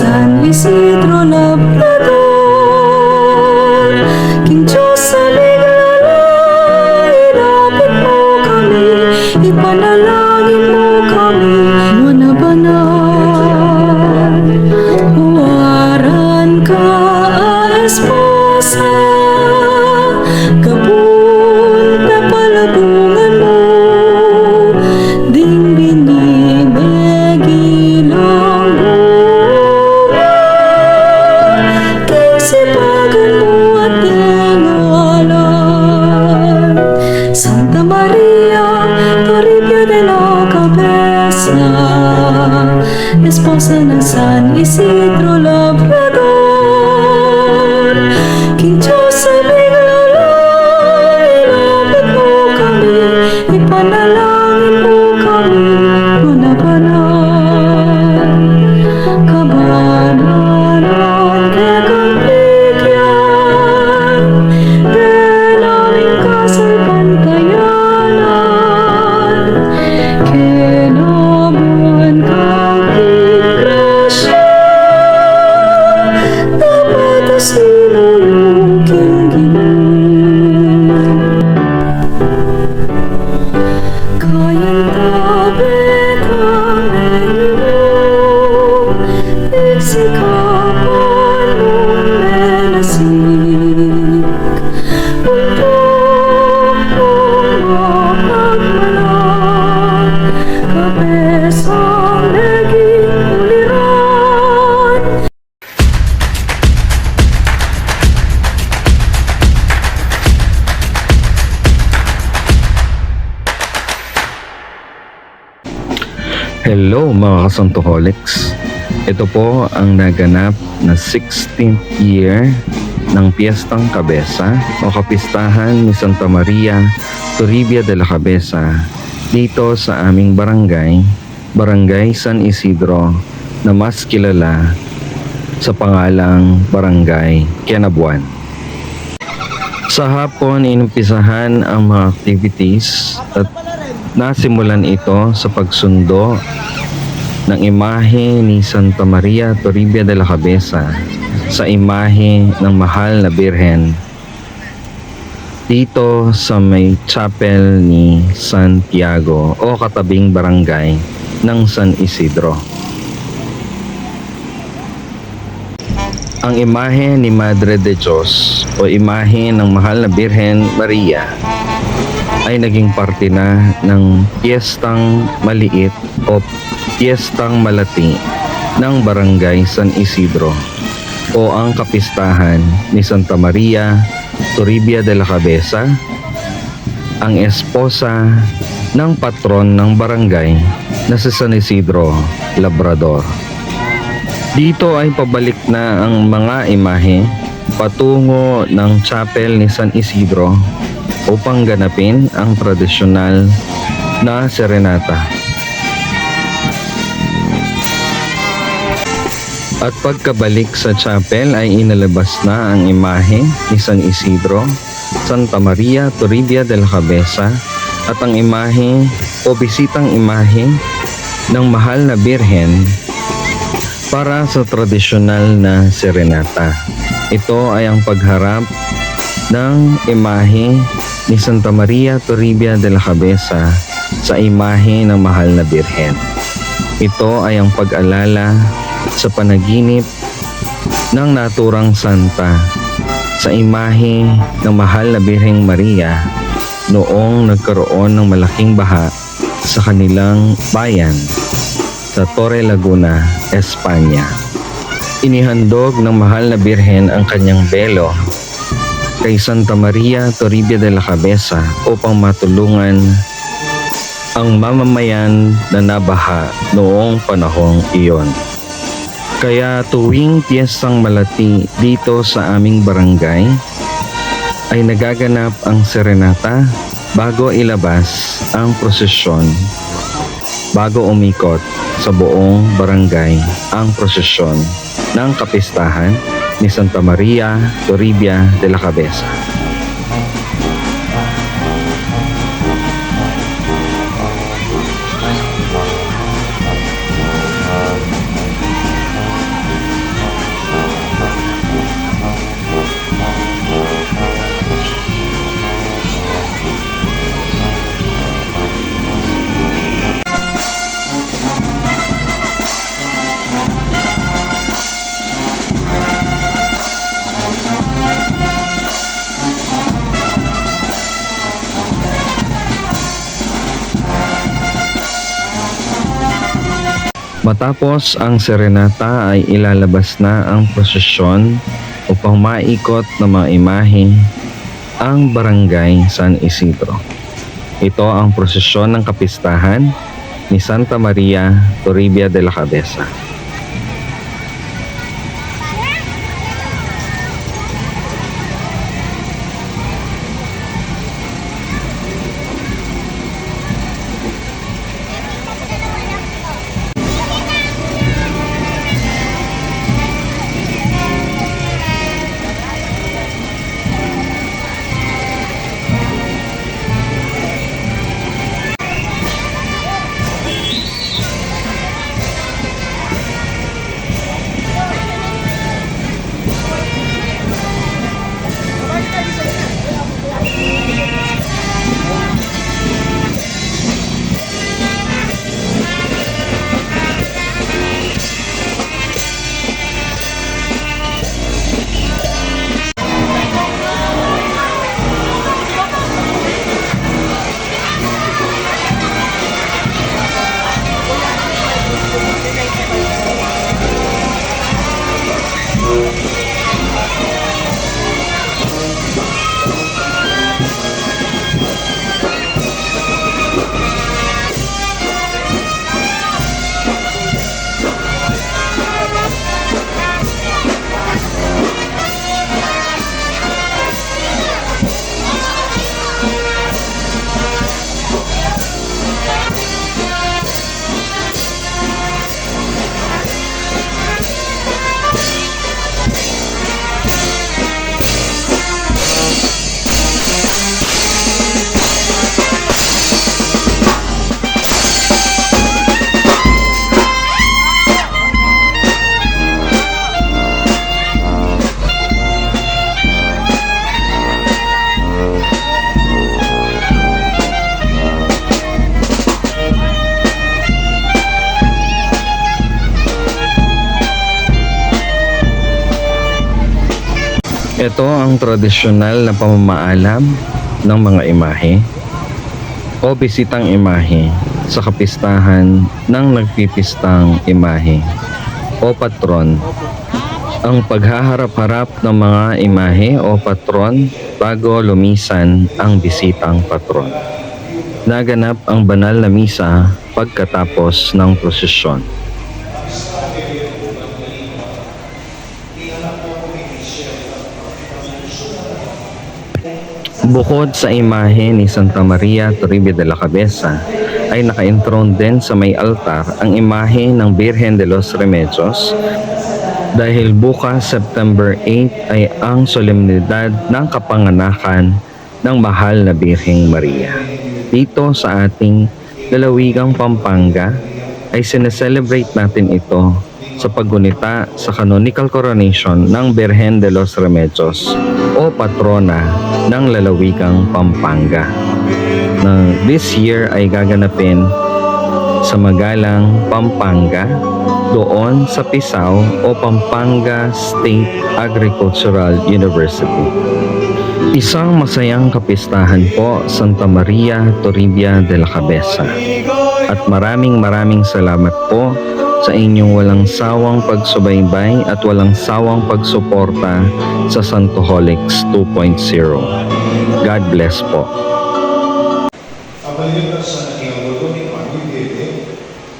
Isidro Labrador King Diyos sa liglalay Ilapit mo kami Ipanalangin mo kami Manabanal Huwaran ka, esposa Ng San Isidro Labrador Hello mga kasantoholics. Ito po ang naganap na 16th year ng Piestang Cabeza o Kapistahan ni Santa Maria Toribia de la Cabeza dito sa aming barangay, Barangay San Isidro na mas kilala sa pangalang Barangay Kianabuan. Sa hapon, inumpisahan ang mga activities at nasimulan ito sa pagsundo ng imahe ni Santa Maria Toribia de la Cabeza sa imahe ng mahal na Birhen dito sa may chapel ni Santiago o katabing barangay ng San Isidro. Ang imahe ni Madre de Diyos o imahe ng mahal na Birhen Maria ay naging parte na ng piyestang maliit o piyestang malati ng Barangay San Isidro o ang kapistahan ni Santa Maria Toribia de la Cabeza, ang esposa ng patron ng barangay na si San Isidro Labrador. Dito ay pabalik na ang mga imahe patungo ng chapel ni San Isidro upang ganapin ang tradisyonal na serenata. At pagkabalik sa chapel ay inalabas na ang imahe ni San Isidro, Santa Maria Toribia de la Cabeza at ang imahe o bisitang imahe ng mahal na Birhen para sa tradisyonal na serenata. Ito ay ang pagharap ng imahe ni Santa Maria Toribia de la Cabeza sa imahe ng mahal na Birhen. Ito ay ang pag-alala sa panaginip ng naturang santa sa imahe ng mahal na Birheng Maria noong nagkaroon ng malaking baha sa kanilang bayan sa Torre Laguna, Espanya. Inihandog ng mahal na Birhen ang kanyang belo kay Santa Maria Toribia de la Cabeza upang matulungan ang mamamayan na nabaha noong panahong iyon. Kaya tuwing piyestang malati dito sa aming barangay ay nagaganap ang serenata bago ilabas ang prosesyon bago umikot sa buong barangay ang prosesyon ng kapistahan ni Santa Maria Toribia de la Cabeza. Matapos ang serenata ay ilalabas na ang prosesyon upang maikot ng mga imahe ang barangay San Isidro. Ito ang prosesyon ng kapistahan ni Santa Maria Toribia de la Cabeza. Ito ang tradisyonal na pamamaalam ng mga imahe o bisitang imahe sa kapistahan ng nagpipistang imahe o patron. Ang paghaharap-harap ng mga imahe o patron bago lumisan ang bisitang patron. Naganap ang banal na misa pagkatapos ng prosesyon. Bukod sa imahe ni Santa Maria Toribia de la Cabeza, ay naka-enthroned din sa may altar ang imahe ng Birhen de los Remedios dahil bukas September 8 ay ang solemnidad ng kapanganakan ng mahal na Birheng Maria. Dito sa ating lalawigang Pampanga ay sineselebrate natin ito sa paggunita sa canonical coronation ng Birhen de los Remedios o patrona ng lalawigang Pampanga na this year ay gaganapin sa Magalang, Pampanga doon sa Pisao o Pampanga State Agricultural University. Isang masayang kapistahan po Santa Maria Toribia de la Cabeza. At maraming maraming salamat po sa inyong walang sawang pagsubaybay at walang sawang pagsuporta sa Santoholics 2.0. God bless po. Kabalilita sa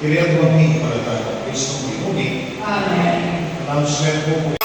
Iriyan mo ni Palataya Kristong Pinuni. Amen. Announcement po